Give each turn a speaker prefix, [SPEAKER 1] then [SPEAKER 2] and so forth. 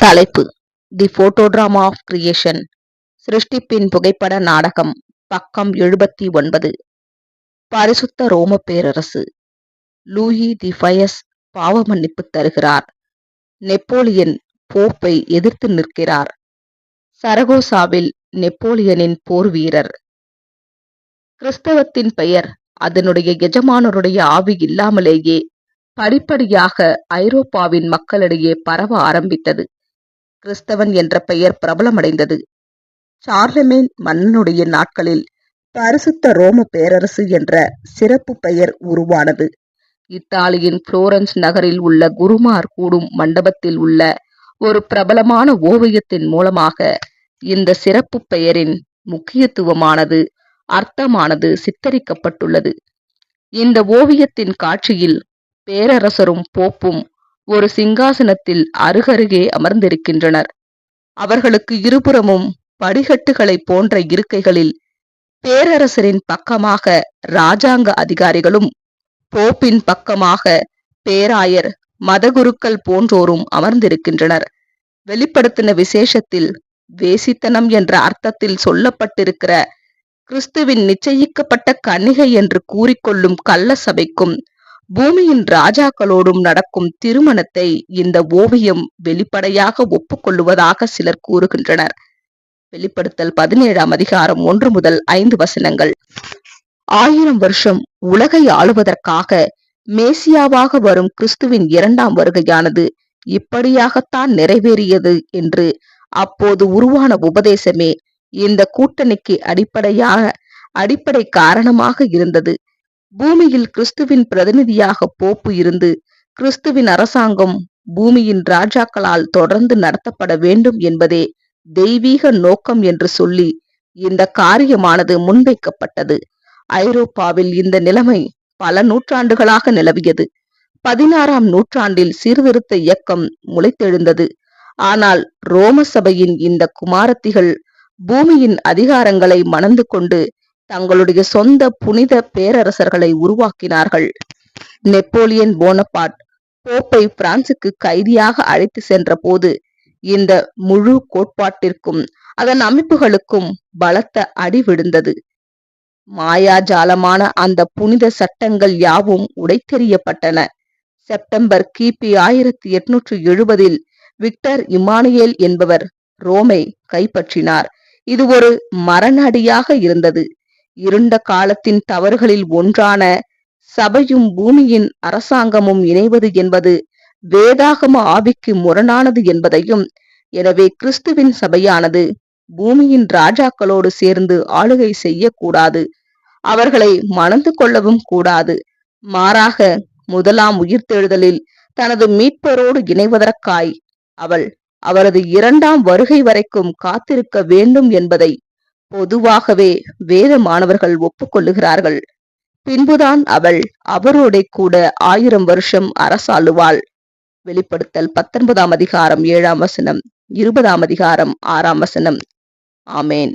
[SPEAKER 1] தலைப்பு. தி போட்டோடிராமா of creation சிருஷ்டிப்பின் புகைப்பட நாடகம். பக்கம் எழுபத்தி ஒன்பது. பரிசுத்த ரோம பேரரசு. லூயி தி ஃபயஸ் பாவ மன்னிப்பு தருகிறார். நெப்போலியன் போப்பை எதிர்த்து நிற்கிறார். சரகோசாவில் நெப்போலியனின் போர் வீரர். கிறிஸ்தவத்தின் பெயர் அதனுடைய எஜமானருடைய ஆவி இல்லாமலேயே படிப்படியாக ஐரோப்பாவின் மக்களிடையே பரவ ஆரம்பித்தது. கிறிஸ்தவன் என்ற பெயர் பிரபலமடைந்தது. சார்லமேன் மன்னனுடைய நாட்களில் பரிசுத்த ரோம பேரரசு என்ற சிறப்பு பெயர் உருவானது. இத்தாலியின் புளோரன்ஸ் நகரில் உள்ள குருமார் கூடும் மண்டபத்தில் உள்ள ஒரு பிரபலமான ஓவியத்தின் மூலமாக இந்த சிறப்பு பெயரின் முக்கியத்துவமானது அர்த்தமானது சித்தரிக்கப்பட்டுள்ளது. இந்த ஓவியத்தின் காட்சியில் பேரரசரும் போப்பும் ஒரு சிங்காசனத்தில் அருகருகே அமர்ந்திருக்கின்றனர். அவர்களுக்கு இருபுறமும் படிகட்டுகளைப் போன்ற இருக்கைகளில் பேரரசரின் பக்கமாக இராஜாங்க அதிகாரிகளும் போப்பின் பக்கமாக பேராயர் மதகுருக்கள் போன்றோரும் அமர்ந்திருக்கின்றனர். வெளிப்படுத்தின விசேஷத்தில் வேசித்தனம் என்ற அர்த்தத்தில் சொல்லப்பட்டிருக்கிற கிறிஸ்துவின் நிச்சயிக்கப்பட்ட கன்னிகை என்று கூறிக்கொள்ளும் கள்ள சபைக்கும் பூமியின் ராஜாக்களோடும் நடக்கும் திருமணத்தை இந்த ஓவியம் வெளிப்படையாக ஒப்புக்கொள்ளுவதாக சிலர் கூறுகின்றனர். வெளிப்படுத்தல் பதினேழாம் அதிகாரம் ஒன்று முதல் ஐந்து வசனங்கள். ஆயிரம் வருஷம் உலகை ஆளுவதற்காக மேசியாவாக வரும் கிறிஸ்துவின் இரண்டாம் வருகையானது இப்படியாகத்தான் நிறைவேறியது என்று அப்போது உருவான உபதேசமே இந்த கூட்டணிக்கு அடிப்படையாக அடிப்படை காரணமாக இருந்தது. பூமியில் கிறிஸ்துவின் பிரதிநிதியாக போப்பு இருந்து கிறிஸ்துவின் அரசாங்கம் பூமியின் ராஜாக்களால் தொடர்ந்து நடத்தப்பட வேண்டும் என்பதே தெய்வீக நோக்கம் என்று சொல்லி இந்த காரியமானது முன்வைக்கப்பட்டது. ஐரோப்பாவில் இந்த நிலைமை பல நூற்றாண்டுகளாக நிலவியது. பதினாறாம் நூற்றாண்டில் சீர்திருத்த இயக்கம் முளைத்தெழுந்தது. ஆனால் ரோம சபையின் இந்த குமாரத்திகள் பூமியின் அதிகாரங்களை மணந்து கொண்டு தங்களுடைய சொந்த புனித பேரரசர்களை உருவாக்கினார்கள். நெப்போலியன் போனபாட் போப்பை பிரான்சுக்கு கைதியாக அழைத்து சென்ற போது இந்த முழு கோட்பாட்டிற்கும் அதன் அமைப்புகளுக்கும் பலத்த அடி விழுந்தது. மாயாஜாலமான அந்த புனித சட்டங்கள் யாவும் உடைத்தெறியப்பட்டன. செப்டம்பர் கிபி ஆயிரத்தி எட்நூற்று எழுபதில் விக்டர் இமானுவேல் என்பவர் ரோமை கைப்பற்றினார். இது ஒரு மரணடியாக இருந்தது. இருண்ட காலத்தின் தவறுகளில் ஒன்றான சபையும் பூமியின் அரசாங்கமும் இணைவது என்பது வேதாகம ஆவிக்கு முரணானது என்பதையும் எனவே கிறிஸ்துவின் சபையானது பூமியின் ராஜாக்களோடு சேர்ந்து ஆளுகை செய்யக்கூடாது. அவர்களை மணந்து கொள்ளவும் கூடாது. மாறாக முதலாம் உயிர்த்தெழுதலில் தனது மீட்பரோடு இணைவதற்காய் அவள் அவரது இரண்டாம் வருகை வரைக்கும் காத்திருக்க வேண்டும் என்பதை பொதுவாகவே வேத மாணவர்கள் ஒப்புக்கொள்ளுகிறார்கள். பின்புதான் அவள் அவரோட கூட ஆயிரம் வருஷம் அரசாளுவாள். வெளிப்படுத்தல் பத்தொன்பதாம் அதிகாரம் ஏழாம் வசனம் இருபதாம் அதிகாரம் ஆறாம் வசனம். ஆமேன்.